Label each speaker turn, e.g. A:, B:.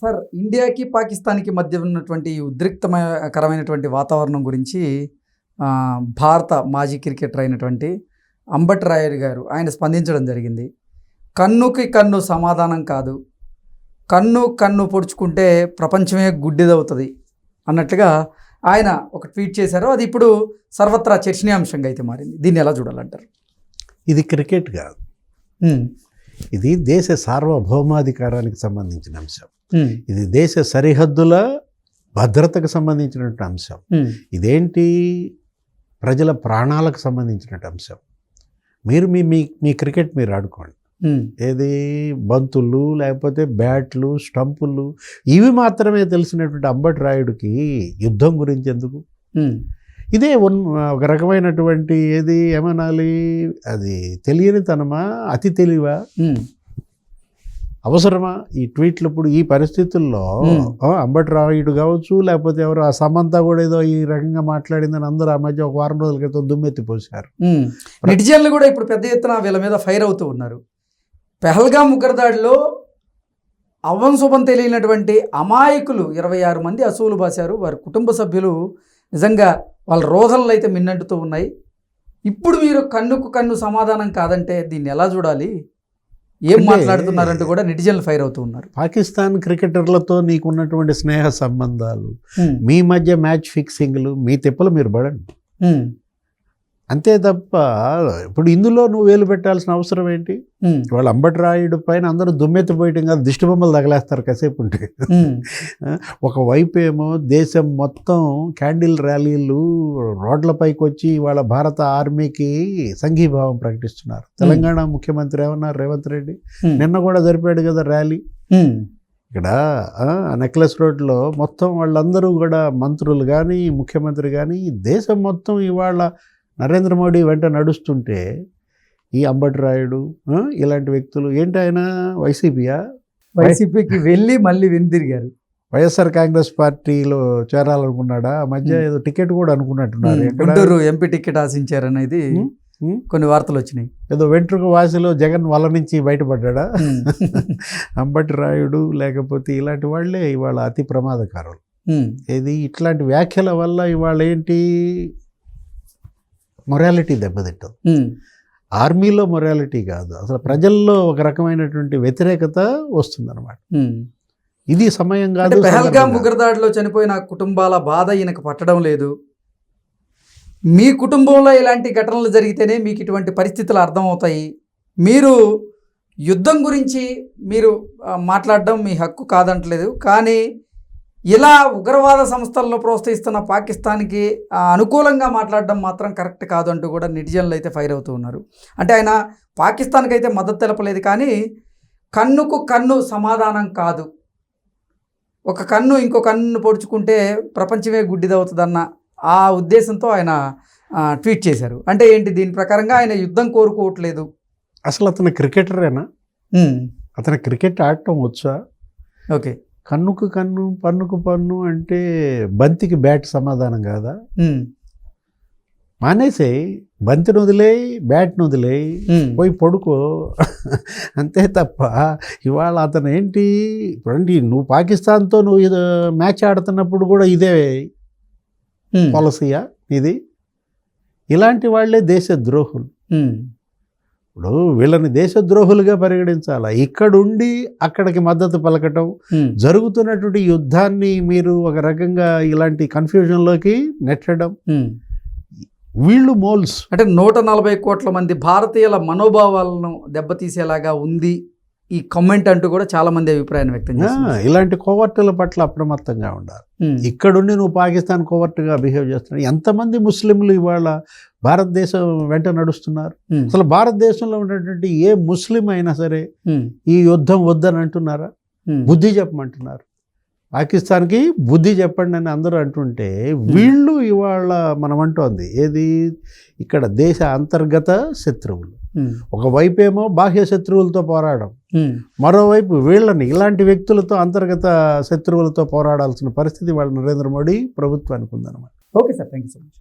A: Sir ఇండియాకి పాకిస్తాన్కి మధ్య ఉన్నటువంటి ఈ ఉద్రిక్తకరమైనటువంటి వాతావరణం గురించి భారత మాజీ క్రికెటర్ అయినటువంటి అంబట్ రాయుడు గారు ఆయన స్పందించడం జరిగింది. కన్నుకి కన్ను సమాధానం కాదు. కన్ను కన్ను పొడుచుకుంటే ప్రపంచమే గుడ్డిదవుతుంది అన్నట్లుగా ఆయన ఒక ట్వీట్ చేశారు. అది ఇప్పుడు సర్వత్రా చర్చనీయాంశంగా అయితే మారింది. దీన్ని ఎలా చూడాలంటారు?
B: ఇది క్రికెట్ కాదు. ఇది దేశ సార్వభౌమాధికారానికి సంబంధించిన అంశం. ఇది దేశ సరిహద్దుల భద్రతకు సంబంధించినటువంటి అంశం. ఇదేంటి? ప్రజల ప్రాణాలకు సంబంధించినటువంటి అంశం. మీరు మీ మీ మీ క్రికెట్ మీరు ఆడుకోండి. ఏది? బంతులు లేకపోతే బ్యాట్లు స్టంపులు ఇవి మాత్రమే తెలిసినటువంటి అంబటి రాయుడికి యుద్ధం గురించి ఎందుకు? ఇదే ఒక రకమైనటువంటి ఏది ఏమనాలి? అది తెలియని తనమా అతి తెలివా? అవసరమా? ఈ ట్వీట్లు ఇప్పుడు ఈ పరిస్థితుల్లో
A: Hmm.
B: ఆ, అంబటి రాయుడు కావచ్చు లేకపోతే ఎవరు ఆ సమంత కూడా ఏదో ఈ రకంగా మాట్లాడిందని అందరూ ఆ మధ్య ఒక వారం రోజుల క్రితం దుమ్మెత్తిపోశారు
A: ఉమ్. నెటిజన్లు కూడా ఇప్పుడు పెద్ద ఎత్తున వీళ్ళ మీద ఫైర్ అవుతూ ఉన్నారు. పెహల్గా ముగ్గురదాడిలో అవ్వం శుభం తెలియనటువంటి అమాయకులు ఇరవై ఆరు మంది అసూలు బాశారు. వారి కుటుంబ సభ్యులు నిజంగా వాళ్ళ రోధనలు అయితే మిన్నంటుతూ ఉన్నాయి. ఇప్పుడు మీరు కన్నుకు కన్ను సమాధానం కాదంటే దీన్ని ఎలా చూడాలి? ఏం మాట్లాడుతున్నారంటూ కూడా నెటిజన్లు ఫైర్ అవుతూ ఉన్నారు.
B: పాకిస్తాన్ క్రికెటర్లతో నీకున్నటువంటి స్నేహ సంబంధాలు మీ మధ్య మ్యాచ్ ఫిక్సింగ్లు మీ తిప్పలు మీరు పడండి. అంతే తప్ప ఇప్పుడు ఇందులో నువ్వు వేలు పెట్టాల్సిన అవసరం ఏంటి? వాళ్ళు అంబటి రాయుడు పైన అందరూ దుమ్మెత్తిపోయటం కాదు దిష్టి బొమ్మలు తగలేస్తారు కాసేపు ఉంటే. ఒకవైపు ఏమో దేశం మొత్తం క్యాండిల్ ర్యాలీలు రోడ్లపైకి వచ్చి వాళ్ళ భారత ఆర్మీకి సంఘీభావం ప్రకటిస్తున్నారు. తెలంగాణ ముఖ్యమంత్రి ఏమన్నారు? రేవంత్ రెడ్డి? నిన్న కూడా జరిపాడు కదా ర్యాలీ. ఇక్కడ నెక్లెస్ రోడ్లో మొత్తం వాళ్ళందరూ కూడా మంత్రులు కానీ ముఖ్యమంత్రి కానీ దేశం మొత్తం ఇవాళ నరేంద్ర మోడీ వెంట నడుస్తుంటే ఈ అంబటి రాయుడు ఆ, ఇలాంటి వ్యక్తులు ఏంటి ఆయన? వైసీపీయా?
A: వైసీపీకి వెళ్ళి మళ్ళీ వెనుదిరిగారు
B: వైఎస్ఆర్ కాంగ్రెస్ పార్టీలో చేరాలనుకున్నాడా? మధ్య. ఏదో టికెట్ కూడా అనుకున్నట్టున్నారు?
A: గుంటూరు ఎంపీ టికెట్ ఆశించారనేది. కొన్ని వార్తలు వచ్చినాయి.
B: ఏదో వెంట్రుక వాసిలో జగన్ వల నుంచి బయటపడ్డా అంబటి రాయుడు లేకపోతే ఇలాంటి వాళ్ళే ఇవాళ అతి ప్రమాదకారులు. ఇది ఇట్లాంటి వ్యాఖ్యల వల్ల ఇవాళ ఏంటి? మొరాలిటీ దెబ్బతింటుంది ఆర్మీలో మొరాలిటీ కాదు. అసలు ప్రజల్లో ఒక రకమైనటువంటి వ్యతిరేకత వస్తుందన్నమాట. ఇది సమయం కాదు
A: పెహల్గాం. ఉగ్రదాడిలో చనిపోయిన కుటుంబాల బాధ ఈయనకు పట్టడం లేదు. మీ కుటుంబంలో ఇలాంటి ఘటనలు జరిగితేనే మీకు ఇటువంటి పరిస్థితులు అర్థమవుతాయి. మీరు యుద్ధం గురించి మీరు మాట్లాడడం మీ హక్కు కాదంటలేదు. కానీ ఇలా ఉగ్రవాద సంస్థలను ప్రోత్సహిస్తున్న పాకిస్తాన్కి అనుకూలంగా మాట్లాడడం మాత్రం కరెక్ట్ కాదు అంటూ కూడా నిటిజన్లు అయితే ఫైర్ అవుతూ ఉన్నారు. అంటే ఆయన పాకిస్తాన్కి అయితే మద్దతు తెలపలేదు కానీ కన్నుకు కన్ను సమాధానం కాదు. ఒక కన్ను ఇంకో కన్ను పొడుచుకుంటే ప్రపంచమే గుడ్డిదవుతుందన్న ఆ ఉద్దేశంతో ఆయన ట్వీట్ చేశారు. అంటే ఏంటి దీని ప్రకారంగా ఆయన యుద్ధం కోరుకోవట్లేదు.
B: అసలు అతను క్రికెటరేనా? అతను క్రికెట్ ఆడటం వచ్చా?
A: ఓకే.
B: కన్నుకు కన్ను పన్నుకు పన్ను అంటే బంతికి బ్యాట్ సమాధానం కాదా? మానేసేయి బంతిని వదిలేయి బ్యాట్ని వదిలేయి పోయి పడుకో. అంతే తప్ప ఇవాళ అతను ఏంటి? ఇప్పుడండి నువ్వు పాకిస్తాన్తో నువ్వు ఇది మ్యాచ్ ఆడుతున్నప్పుడు కూడా ఇదే పాలసీయా ఇది? ఇలాంటి వాళ్ళే దేశ ద్రోహులు ఇప్పుడు వీళ్ళని దేశద్రోహులుగా పరిగణించాలా? ఇక్కడుండి అక్కడికి మద్దతు పలకటం జరుగుతున్నటువంటి యుద్ధాన్ని మీరు ఒక రకంగా ఇలాంటి కన్ఫ్యూజన్లోకి నెట్టడం. వీళ్ళు మోల్స్.
A: అంటే నూట నలభై కోట్ల మంది భారతీయుల మనోభావాలను దెబ్బతీసేలాగా ఉంది. ఈ కమెంట్ అంటూ కూడా చాలా మంది అభిప్రాయాన్ని వ్యక్తం
B: ఆ,
A: చేస్తున్నారు.
B: ఇలాంటి కోవర్టుల పట్ల అప్రమత్తంగా ఉండాలి. ఇక్కడుండి నువ్వు పాకిస్తాన్ కోవర్టుగా బిహేవ్ చేస్తున్నావు. ఎంతమంది ముస్లింలు ఇవాళ భారతదేశం వెంట నడుస్తున్నారు? అసలు భారతదేశంలో ఉన్నటువంటి ఏ ముస్లిం అయినా సరే ఈ యుద్ధం వద్దని అంటున్నారా? బుద్ధి చెప్పమంటున్నారు. పాకిస్తాన్కి బుద్ధి చెప్పండి అని అందరూ అంటుంటే వీళ్ళు ఇవాళ మనం అంటోంది ఏది? ఇక్కడ దేశ అంతర్గత శత్రువులు.
A: ఉమ్,
B: ఒకవైపేమో బాహ్య శత్రువులతో పోరాడడం. మరోవైపు వీళ్ళని ఇలాంటి వ్యక్తులతో అంతర్గత శత్రువులతో పోరాడాల్సిన పరిస్థితి వాళ్ళ నరేంద్ర మోడీ ప్రభుత్వానికి ఉందన్నమాట.
A: Okay sir thank you so much.